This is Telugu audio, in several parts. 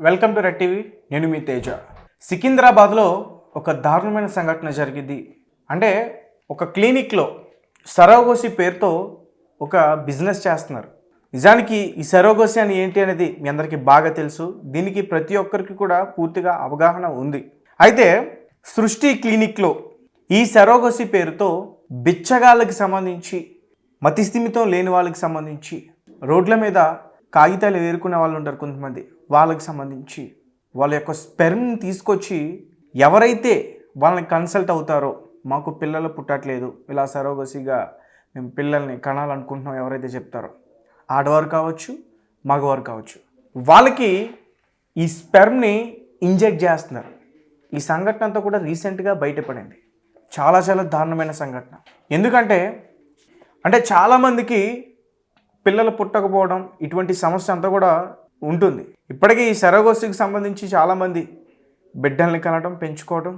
వెల్కమ్ టు రెడ్ టీవీ నేను మీ తేజ. సికింద్రాబాద్లో ఒక దారుణమైన సంఘటన జరిగింది. అంటే ఒక క్లినిక్లో సరోగోసి పేరుతో ఒక బిజినెస్ చేస్తున్నారు. నిజానికి ఈ సరోగోసి అని ఏంటి అనేది మీ అందరికీ బాగా తెలుసు. దీనికి ప్రతి ఒక్కరికి కూడా పూర్తిగా అవగాహన ఉంది. అయితే సృష్టి క్లినిక్లో ఈ సరోగోసి పేరుతో బిచ్చగాళ్ళకి సంబంధించి మతిస్థిమితం లేని వాళ్ళకి సంబంధించి రోడ్ల మీద కాగితాలు వేరుకునే వాళ్ళు ఉంటారు కొంతమంది. వాళ్ళకి సంబంధించి వాళ్ళ యొక్క స్పెర్మ్ని తీసుకొచ్చి ఎవరైతే వాళ్ళని కన్సల్ట్ అవుతారో మాకు పిల్లలు పుట్టట్లేదు ఇలా సరోగసిగా మేము పిల్లల్ని కనాలనుకుంటున్నాం ఎవరైతే చెప్తారో ఆడవారు కావచ్చు మగవారు కావచ్చు వాళ్ళకి ఈ స్పెర్మ్ని ఇంజెక్ట్ చేస్తున్నారు. ఈ సంఘటన అంతా కూడా రీసెంట్గా బయటపడింది. చాలా చాలా దారుణమైన సంఘటన. ఎందుకంటే అంటే చాలామందికి పిల్లలు పుట్టకపోవడం ఇటువంటి సమస్య అంతా కూడా ఉంటుంది. ఇప్పటికీ ఈ సెరగోసికి సంబంధించి చాలామంది బిడ్డల్ని కనడం పెంచుకోవడం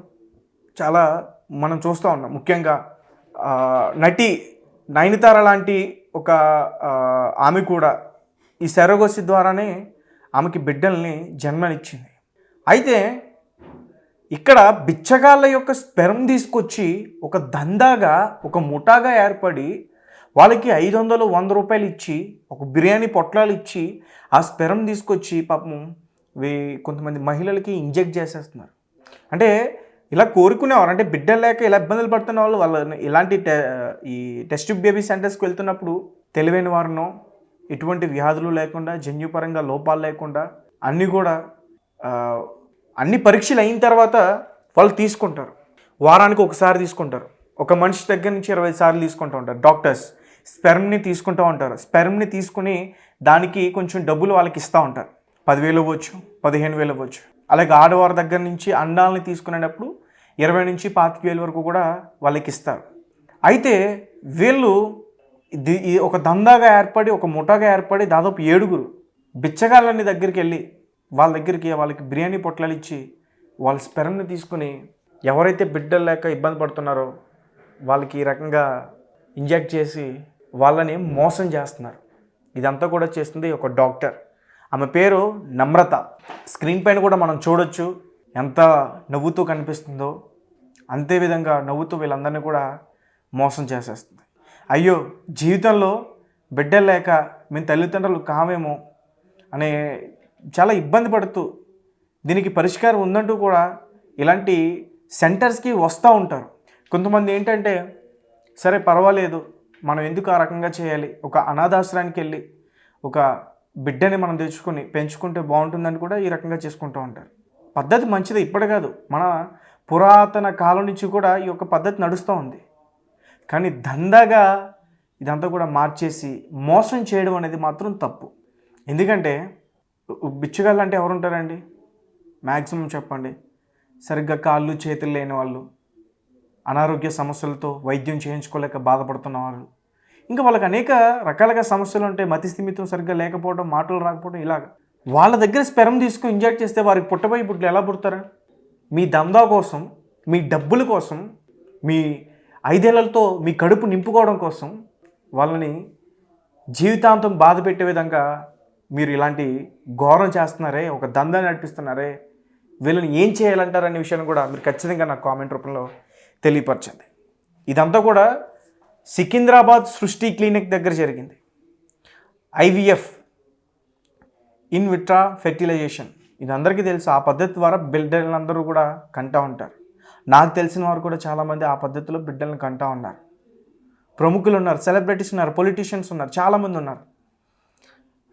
చాలా మనం చూస్తూ ఉన్నాం. ముఖ్యంగా నటి నయనతార లాంటి ఒక ఆమె కూడా ఈ సెరగోసి ద్వారానే ఆమెకి బిడ్డల్ని జన్మనిచ్చింది. అయితే ఇక్కడ బిచ్చగాళ్ళ యొక్క స్పెర్మ్ తీసుకొచ్చి ఒక దందాగా ఒక ముఠాగా ఏర్పడి వాళ్ళకి ఐదు వందలు వంద రూపాయలు ఇచ్చి ఒక బిర్యానీ పొట్లాలు ఇచ్చి ఆ స్పెరం తీసుకొచ్చి పాపం వీ కొంతమంది మహిళలకి ఇంజెక్ట్ చేసేస్తున్నారు. అంటే ఇలా కోరుకునేవారు. అంటే బిడ్డలు లేక ఇలా ఇబ్బందులు పడుతున్న వాళ్ళు వాళ్ళని ఇలాంటి టె ఈ టెస్ట్ బేబీ సెంటర్స్కి వెళ్తున్నప్పుడు తెలివైన వారినో ఎటువంటి వ్యాధులు లేకుండా జన్యుపరంగా లోపాలు లేకుండా అన్నీ కూడా అన్ని పరీక్షలు అయిన తర్వాత వాళ్ళు తీసుకుంటారు. వారానికి ఒకసారి తీసుకుంటారు. ఒక మనిషి దగ్గర నుంచి ఇరవై సార్లు తీసుకుంటూ ఉంటారు. డాక్టర్స్ స్పెర్మ్ని తీసుకుంటూ ఉంటారు. స్పెర్మ్ని తీసుకుని దానికి కొంచెం డబ్బులు వాళ్ళకి ఇస్తూ ఉంటారు. పదివేలు ఇవ్వచ్చు పదిహేను వేలు ఇవ్వచ్చు. అలాగే ఆడవారి దగ్గర నుంచి అండాలని తీసుకునేటప్పుడు ఇరవై నుంచి పాతిక వేలు వరకు కూడా వాళ్ళకి ఇస్తారు. అయితే వీళ్ళు ఒక దందాగా ఏర్పడి ఒక ముఠాగా ఏర్పడి దాదాపు ఏడుగురు బిచ్చగాళ్ళని దగ్గరికి వెళ్ళి వాళ్ళ దగ్గరికి వాళ్ళకి బిర్యానీ పొట్లాలు ఇచ్చి వాళ్ళ స్పెరంని తీసుకుని ఎవరైతే బిడ్డలు లేక ఇబ్బంది పడుతున్నారో వాళ్ళకి ఈ రకంగా ఇంజెక్ట్ చేసి వాళ్ళని మోసం చేస్తున్నారు. ఇదంతా కూడా చేస్తుంది ఒక డాక్టర్. ఆమె పేరు నమ్రత. స్క్రీన్ పైన కూడా మనం చూడొచ్చు ఎంత నవ్వుతూ కనిపిస్తుందో. అంతే విధంగా నవ్వుతూ వీళ్ళందరినీ కూడా మోసం చేసేస్తుంది. అయ్యో జీవితంలో బిడ్డలు లేక మేము తల్లిదండ్రులు కామేమో అనే చాలా ఇబ్బంది పడుతూ దీనికి పరిష్కారం ఉందంటూ కూడా ఇలాంటి సెంటర్స్కి వస్తూ ఉంటారు. కొంతమంది ఏంటంటే సరే పర్వాలేదు మనం ఎందుకు ఆ రకంగా చేయాలి? ఒక అనాథాశ్రయానికి వెళ్ళి ఒక బిడ్డని మనం తెచ్చుకొని పెంచుకుంటే బాగుంటుందని కూడా ఈ రకంగా చేసుకుంటూ ఉంటారు. పద్ధతి మంచిది ఇప్పటి కాదు. మన పురాతన కాలం నుంచి కూడా ఈ యొక్క పద్ధతి నడుస్తూ ఉంది. కానీ దందాగా ఇదంతా కూడా మార్చేసి మోసం చేయడం అనేది మాత్రం తప్పు. ఎందుకంటే బిచ్చగాళ్ళు అంటే ఎవరుంటారండి? మ్యాక్సిమం చెప్పండి. సరిగ్గా కాళ్ళు చేతులు లేని వాళ్ళు. అనారోగ్య సమస్యలతో వైద్యం చేయించుకోలేక బాధపడుతున్నవారు. ఇంకా వాళ్ళకి అనేక రకాలుగా సమస్యలు ఉంటాయి మతి స్థిమితం సరిగ్గా లేకపోవడం మాటలు రాకపోవడం ఇలాగ. వాళ్ళ దగ్గర స్పెరం తీసుకుని ఇంజెక్ట్ చేస్తే వారికి పుట్టబోయి పుట్లు ఎలా పుడతారు? మీ దందా కోసం మీ డబ్బుల కోసం మీ ఐదేళ్ళతో మీ కడుపు నింపుకోవడం కోసం వాళ్ళని జీవితాంతం బాధ పెట్టే విధంగా మీరు ఇలాంటి ఘోరం చేస్తున్నారే ఒక దందా నడిపిస్తున్నారే వీళ్ళని ఏం చేయాలంటారనే విషయాన్ని కూడా మీరు ఖచ్చితంగా నాకు కామెంట్ రూపంలో తెలియపరిచింది. ఇదంతా కూడా సికింద్రాబాద్ సృష్టి క్లినిక్ దగ్గర జరిగింది. IVF in vitro fertilization. ఇది అందరికీ తెలుసు. ఆ పద్ధతి ద్వారా బిడ్డలందరూ కూడా కంటా ఉంటారు. నాకు తెలిసిన వారు కూడా చాలామంది ఆ పద్ధతిలో బిడ్డలను కంటా ఉన్నారు. ప్రముఖులు ఉన్నారు సెలబ్రిటీస్ ఉన్నారు పొలిటీషియన్స్ ఉన్నారు చాలామంది ఉన్నారు.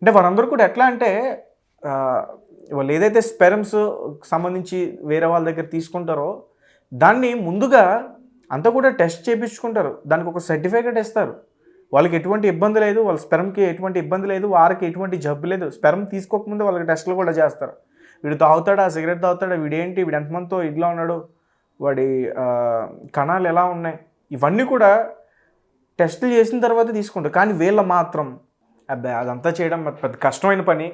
అంటే వారందరూ కూడా ఎట్లా అంటే వాళ్ళు ఏదైతే స్పెరమ్స్ సంబంధించి వేరే వాళ్ళ దగ్గర తీసుకుంటారో దాన్ని ముందుగా అంతా కూడా టెస్ట్ చేయించుకుంటారు దానికి ఒక సర్టిఫికేట్ ఇస్తారు. వాళ్ళకి ఎటువంటి ఇబ్బంది లేదు. వాళ్ళ స్పెరంకి ఎటువంటి ఇబ్బంది లేదు. వారికి ఎటువంటి జబ్బు లేదు. స్పెరం తీసుకోకముందే వాళ్ళకి టెస్టులు కూడా చేస్తారు. వీడు తాగుతాడా? సిగరెట్ తాగుతాడా? వీడేంటి? వీడు ఎంతమందితో ఇట్లా ఉన్నాడు? వాడి కణాలు ఎలా ఉన్నాయి? ఇవన్నీ కూడా టెస్టులు చేసిన తర్వాత తీసుకుంటారు. కానీ వీళ్ళ మాత్రం అబ్బాయి అదంతా చేయడం పెద్ద కష్టమైన పని.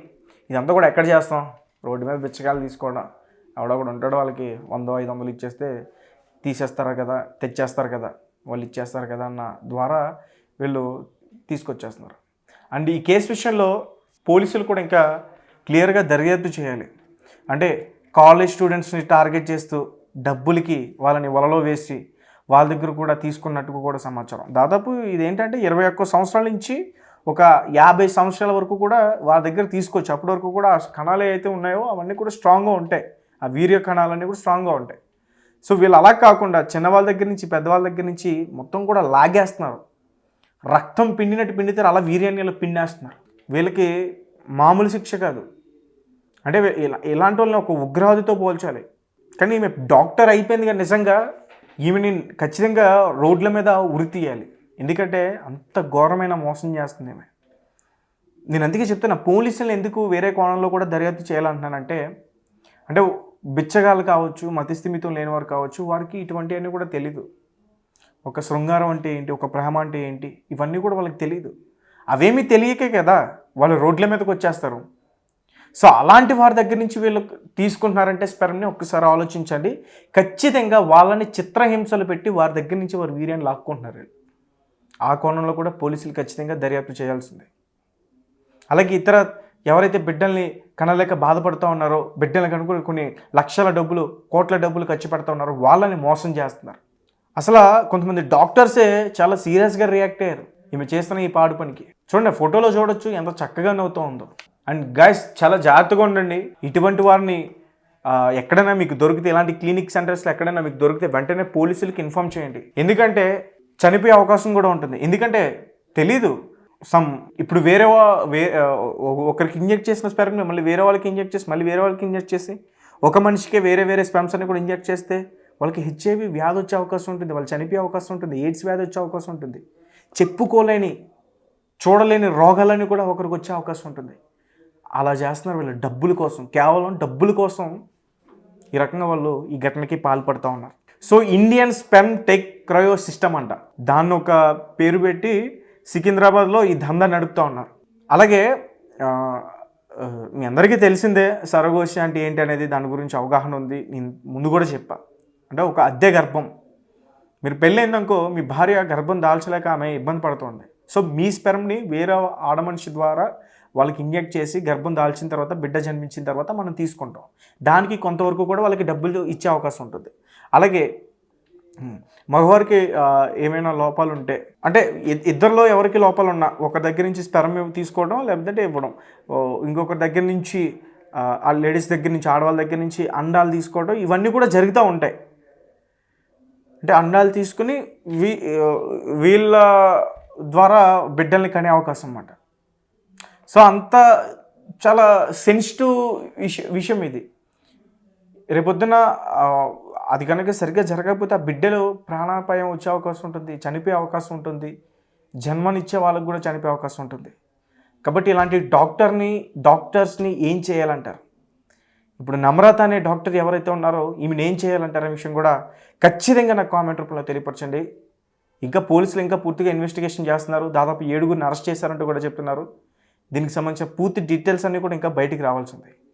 ఇదంతా కూడా ఎక్కడ చేస్తాం? రోడ్డు మీద బిచ్చకాయలు తీసుకోవడం. ఎవడో కూడా ఉంటాడు వాళ్ళకి వందో ఐదు వందలు ఇచ్చేస్తే తీసేస్తారు కదా తెచ్చేస్తారు కదా వాళ్ళు ఇచ్చేస్తారు కదా అన్న ద్వారా వీళ్ళు తీసుకొచ్చేస్తున్నారు. అండ్ ఈ కేసు విషయంలో పోలీసులు కూడా ఇంకా క్లియర్గా దర్యాప్తు చేయాలి. అంటే కాలేజ్ స్టూడెంట్స్ని టార్గెట్ చేస్తూ డబ్బులకి వాళ్ళని వలలో వేసి వాళ్ళ దగ్గర కూడా తీసుకున్నట్టుగా కూడా సమాచారం. దాదాపు ఇదేంటంటే ఇరవై ఒక్క సంవత్సరాల నుంచి ఒక యాభై సంవత్సరాల వరకు కూడా వాళ్ళ దగ్గర తీసుకోవచ్చు అప్పటి వరకు కూడా ఆ కణాలు ఏవైతే ఉన్నాయో అవన్నీ కూడా స్ట్రాంగ్గా ఉంటాయి. ఆ వీర్య కణాలన్నీ కూడా స్ట్రాంగ్గా ఉంటాయి. సో వీళ్ళు అలా కాకుండా చిన్నవాళ్ళ దగ్గర నుంచి పెద్దవాళ్ళ దగ్గర నుంచి మొత్తం కూడా లాగేస్తున్నారు. రక్తం పిండినట్టు పిండితే అలా వీర్యాన్ని ఇలా పిండేస్తున్నారు. వీళ్ళకి మామూలు శిక్ష కాదు. అంటే ఇలా ఇలాంటి వాళ్ళని ఒక ఉగ్రవాదితో పోల్చాలి. కానీ ఈమె డాక్టర్ అయిపోయింది కానీ నిజంగా ఈమెని ఖచ్చితంగా రోడ్ల మీద ఉరి తీయాలి. ఎందుకంటే అంత ఘోరమైన మోసం చేస్తుంది ఈమె. నేను అందుకే చెప్తున్నా పోలీసులు ఎందుకు వేరే కోణంలో కూడా దర్యాప్తు చేయాలంటున్నానంటే అంటే బిచ్చగాళ్ళు కావచ్చు మతిస్థిమితం లేనివారు కావచ్చు వారికి ఇటువంటివన్నీ కూడా తెలీదు. ఒక శృంగారం అంటే ఏంటి ఒక ప్రేమ అంటే ఏంటి ఇవన్నీ కూడా వాళ్ళకి తెలియదు అవేమీ తెలియకే కదా వాళ్ళు రోడ్ల మీదకి వచ్చేస్తారు. సో అలాంటి వారి దగ్గర నుంచి వీళ్ళు తీసుకుంటున్నారంటే స్పెర్మ్ని ఒక్కసారి ఆలోచించండి. ఖచ్చితంగా వాళ్ళని చిత్రహింసలు పెట్టి వారి దగ్గర నుంచి వారు వీర్యాన్ని లాక్కుంటున్నారు. ఆ కోణంలో కూడా పోలీసులు ఖచ్చితంగా దర్యాప్తు చేయాల్సిందే. అలాగే ఇతర ఎవరైతే బిడ్డల్ని కనలేక బాధపడుతూ ఉన్నారో బిడ్డలను అనుకుని కొన్ని లక్షల డబ్బులు కోట్ల డబ్బులు ఖర్చు పెడతా ఉన్నారో వాళ్ళని మోసం చేస్తున్నారు. అసలు కొంతమంది డాక్టర్సే చాలా సీరియస్గా రియాక్ట్ అయ్యారు. ఈమె చేస్తున్న ఈ పాడు పనికి. చూడండి ఫోటోలో చూడొచ్చు ఎంత చక్కగా నవ్వుతూ ఉందో. అండ్ గైస్ చాలా జాగ్రత్తగా ఉండండి. ఇటువంటి వారిని ఎక్కడైనా మీకు దొరికితే ఇలాంటి క్లినిక్ సెంటర్స్లో ఎక్కడైనా మీకు దొరికితే వెంటనే పోలీసులకి ఇన్ఫామ్ చేయండి. ఎందుకంటే చనిపోయే అవకాశం కూడా ఉంటుంది. ఎందుకంటే తెలీదు సమ్ ఇప్పుడు వేరే వా- వే ఒకరికి ఇంజెక్ట్ చేసిన స్పెర్మ్ని మళ్ళీ వేరే వాళ్ళకి ఇంజెక్ట్ చేసి మళ్ళీ వేరే వాళ్ళకి ఇంజెక్ట్ చేసి ఒక మనిషికే వేరే వేరే స్పెమ్స్ అన్ని కూడా ఇంజెక్ట్ చేస్తే వాళ్ళకి హెచ్ఐవి వ్యాధి వచ్చే అవకాశం ఉంటుంది వాళ్ళు చనిపోయే అవకాశం ఉంటుంది ఎయిడ్స్ వ్యాధి వచ్చే అవకాశం ఉంటుంది. చెప్పుకోలేని చూడలేని రోగాలని కూడా ఒకరికి వచ్చే అవకాశం ఉంటుంది. అలా చేస్తున్నారు వీళ్ళు డబ్బుల కోసం కేవలం డబ్బుల కోసం ఈ రకంగా వాళ్ళు ఈ ఘటనకి పాల్పడుతూ ఉన్నారు. So Indian sperm tech cryo system అంట. దాన్ని ఒక పేరు పెట్టి సికింద్రాబాద్లో ఈ దందా నడుపుతూ ఉన్నారు. అలాగే మీ అందరికీ తెలిసిందే సరగోషి అంటే ఏంటి అనేది దాని గురించి అవగాహన ఉంది. నేను ముందు కూడా చెప్పా. అంటే ఒక అద్దె గర్భం. మీరు పెళ్ళైందనుకో మీ భార్య గర్భం దాల్చలేక ఆమె ఇబ్బంది పడుతుంది. సో మీ స్పెర్మ్ని వేరే ఆడ మనిషి ద్వారా వాళ్ళకి ఇంజెక్ట్ చేసి గర్భం దాల్చిన తర్వాత బిడ్డ జన్మించిన తర్వాత మనం తీసుకుంటాం. దానికి కొంతవరకు కూడా వాళ్ళకి డబ్బులు ఇచ్చే అవకాశం ఉంటుంది. అలాగే మగవారికి ఏమైనా లోపాలు ఉంటే అంటే ఇద్దరిలో ఎవరికి లోపాలు ఉన్నా ఒక దగ్గర నుంచి స్పెరం తీసుకోవడం లేకపోతే ఇవ్వడం. ఇంకొక ఇంకొకరి దగ్గర నుంచి ఆ, లేడీస్ దగ్గర నుంచి ఆడవాళ్ళ దగ్గర నుంచి అండాలు తీసుకోవడం ఇవన్నీ కూడా జరుగుతూ ఉంటాయి. అంటే అండాలు తీసుకుని వీ వీళ్ళ ద్వారా బిడ్డల్ని కనే అవకాశం అన్నమాట. సో అంత చాలా సెన్సిటివ్ విష విషయం ఇది. రేపొద్దున అది కనుక సరిగ్గా జరగకపోతే ఆ బిడ్డలు ప్రాణాపాయం వచ్చే అవకాశం ఉంటుంది చనిపోయే అవకాశం ఉంటుంది జన్మనిచ్చే వాళ్ళకు కూడా చనిపోయే అవకాశం ఉంటుంది. కాబట్టి ఇలాంటి డాక్టర్ని డాక్టర్స్ని ఏం చేయాలంటారు? ఇప్పుడు నమ్రత అనే డాక్టర్ ఎవరైతే ఉన్నారో ఈమెను ఏం చేయాలంటారనే విషయం కూడా ఖచ్చితంగా నాకు కామెంట్ రూపంలో తెలియపరచండి. ఇంకా పోలీసులు ఇంకా పూర్తిగా ఇన్వెస్టిగేషన్ చేస్తున్నారు. దాదాపు ఏడుగురిని అరెస్ట్ చేశారంటూ కూడా చెప్తున్నారు. దీనికి సంబంధించిన పూర్తి డీటెయిల్స్ అన్నీ కూడా ఇంకా బయటికి రావాల్సి ఉంది.